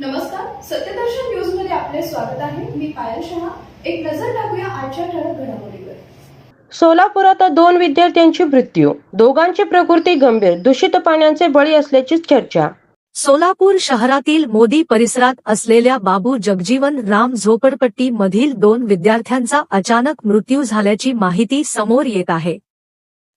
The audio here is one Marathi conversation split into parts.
नमस्कार सत्यदर्शन न्यूजमध्ये आपले स्वागत आहे. मी पायल शहा. एक नजर टाकूया आजच्या ठळक घडामोडीवर. सोलापुरात दोन विद्यार्थ्यांची मृत्यू. दोघांची प्रकृती गंभीर. दूषित पाण्याचे बळी असल्याची चर्चा. सोलापूर शहरातील मोदी परिसरात असलेल्या बाबू जगजीवन राम झोपडपट्टी मधील दोन विद्यार्थ्यांचा अचानक मृत्यू झाल्याची माहिती समोर येत आहे.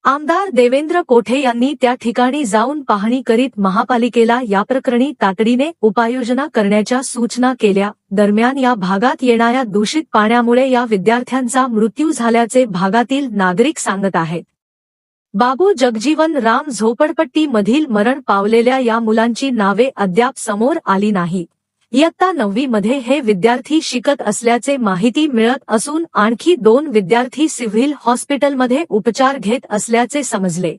आमदार देवेंद्र कोठे यांनी त्या ठिकाणी जाऊन पाहणी करीत महापालिकेला या प्रकरणी तातडीने उपाययोजना करण्याच्या सूचना केल्या. दरम्यान या भागात येणाऱ्या दूषित पाण्यामुळे या विद्यार्थ्यांचा मृत्यू झाल्याचे भागातील नागरिक सांगत आहेत. बाबू जगजीवन राम झोपडपट्टी मधील मरण पावलेल्या या मुलांची नावे अद्याप समोर आली नाही. इयत्ता नववी मध्ये हे विद्यार्थी शिकत असल्याचे माहिती मिळत असून आणखी दोन विद्यार्थी सिव्हिल हॉस्पिटलमध्ये उपचार घेत असल्याचे समजले.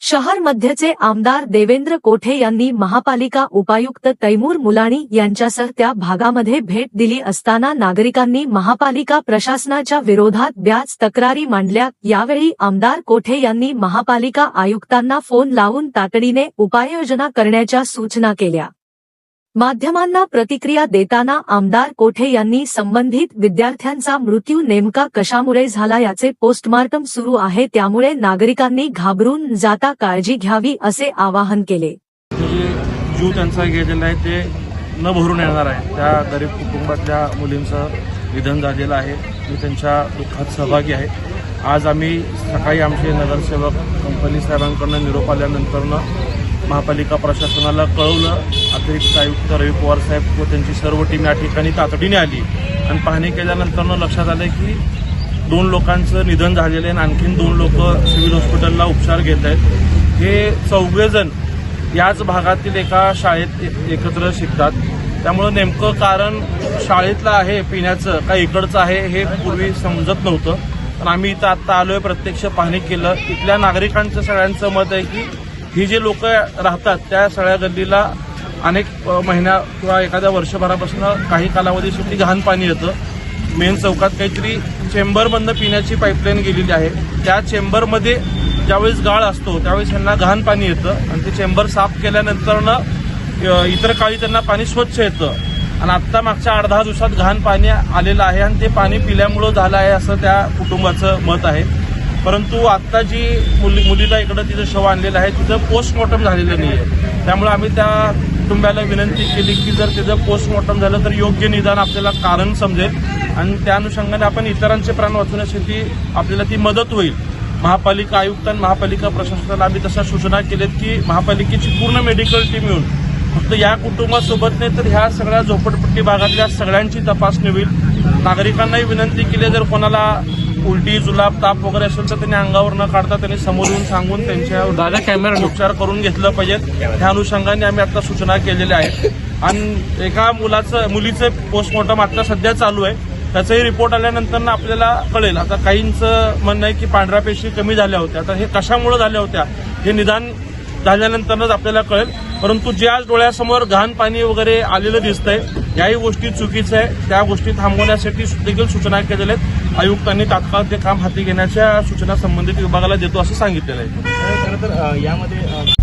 शहर मध्यचे आमदार देवेंद्र कोठे यांनी महापालिका उपायुक्त तैमूर मुलाणी यांच्यासह त्या भागामध्ये भेट दिली असताना नागरिकांनी महापालिका प्रशासनाच्या विरोधात ब्याज तक्रारी मांडल्या. यावेळी आमदार कोठे यांनी महापालिका आयुक्तांना फोन लावून तातडीने उपाययोजना करण्याच्या सूचना केल्या. माध्यमांना प्रतिक्रिया देताना आमदार कोठे यांनी संबंधित विद्यार्थ्यांचा मृत्यू नेमका कशामुळे झाला याचे पोस्टमार्टम सुरू आहे त्यामुळे नागरिकांनी घाबरून जाता काळजी घ्यावी असे आवाहन केले. म्हणजे जीव त्यांचा गेलेला आहे ते न भरून येणार आहे. त्या गरीब कुटुंबातल्या मुलींचं निधन झालेलं आहे. मी त्यांच्या दुःखात सहभागी आहे. आज आम्ही सकाळी आमचे नगरसेवक कंपनी साहेबांकडनं निरोप आल्यानंतरनं महापालिका प्रशासनाला कळवलं. अतिरिक्त आयुक्त रवी पवार साहेब व त्यांची सर्व टीम या ठिकाणी तातडीने आली. आणि पाहणी केल्यानंतरनं लक्षात आलं की दोन लोकांचं निधन झालेलं आहे आणि आणखीन दोन लोक सिव्हिल हॉस्पिटलला उपचार घेत आहेत. हे चौघेजण याच भागातील एका शाळेत एकत्र शिकतात. त्यामुळं नेमकं कारण शाळेतलं आहे पिण्याचं का इकडचं आहे हे पूर्वी समजत नव्हतं. पण आम्ही इथं आत्ता आलोय प्रत्यक्ष पाहणी केलं. इथल्या नागरिकांचं सगळ्यांचं मत आहे की ही जी लोक राहतात त्या सगळ्या गल्लीला अनेक महिन्या किंवा एखाद्या वर्षभरापासून काही कालावधीसाठी घाण पाणी येतं. मेन चौकात काहीतरी चेंबरमधनं पिण्याची पाईपलाईन गेलेली आहे. त्या चेंबरमध्ये ज्यावेळेस गाळ असतो त्यावेळेस त्यांना घाण पाणी येतं आणि ते चेंबर साफ केल्यानंतरनं इतर काळी त्यांना पाणी स्वच्छ येतं. आणि आत्ता मागच्या आठ दहा दिवसात घाण पाणी आलेलं आहे आणि ते पाणी पिल्यामुळं झालं आहे असं त्या कुटुंबाचं मत आहे. परंतु आत्ता जी मुली मुलीला इकडं तिचं शव आणलेलं आहे तिचं पोस्टमॉर्टम झालेलं नाही आहे त्यामुळे आम्ही त्या कुटुंबाला विनंती केली की जर तिचं पोस्टमॉर्टम झालं तर योग्य निदान आपल्याला कारण समजेल आणि त्या अनुषंगाने आपण इतरांचे प्राण वाचवण्यासाठी आपल्याला ती मदत होईल. महापालिका आयुक्त आणि महापालिका प्रशासनाला आम्ही तशा सूचना केल्यात की महापालिकेची पूर्ण मेडिकल टीम येऊन फक्त या कुटुंबासोबत नाही तर ह्या सगळ्या झोपडपट्टी भागातल्या सगळ्यांची तपासणी होईल. नागरिकांनाही विनंती केली जर कोणाला उलटी जुलाब ताप वगैरे असेल तर त्यांनी अंगावर न काढता त्यांनी समोर येऊन सांगून त्यांच्या दादा कॅमेरा उपचार करून घेतलं पाहिजेत. ह्या अनुषंगाने आम्ही आता सूचना केलेल्या आहेत. आणि एका मुलाचं मुलीचं पोस्टमॉर्टम आता सध्या चालू आहे. त्याचाही रिपोर्ट आल्यानंतर आपल्याला कळेल. आता काहींचं म्हणणं आहे की पांढऱ्या पेशी कमी झाल्या होत्या. आता हे कशामुळे झाल्या होत्या हे निदान झाल्यानंतरच आपल्याला कळेल. परंतु जे आज डोळ्यासमोर घाण पाणी वगैरे आलेलं दिसतंय याही गोष्टी चुकीचं आहे. त्या गोष्टी थांबवण्यासाठी देखील सूचना केलेल्या आहेत. आयुक्तांनी तात्काळ ते काम हाती घेण्याच्या सूचना संबंधित विभागाला देतो असं सांगितलेलं आहे. खरं तर यामध्ये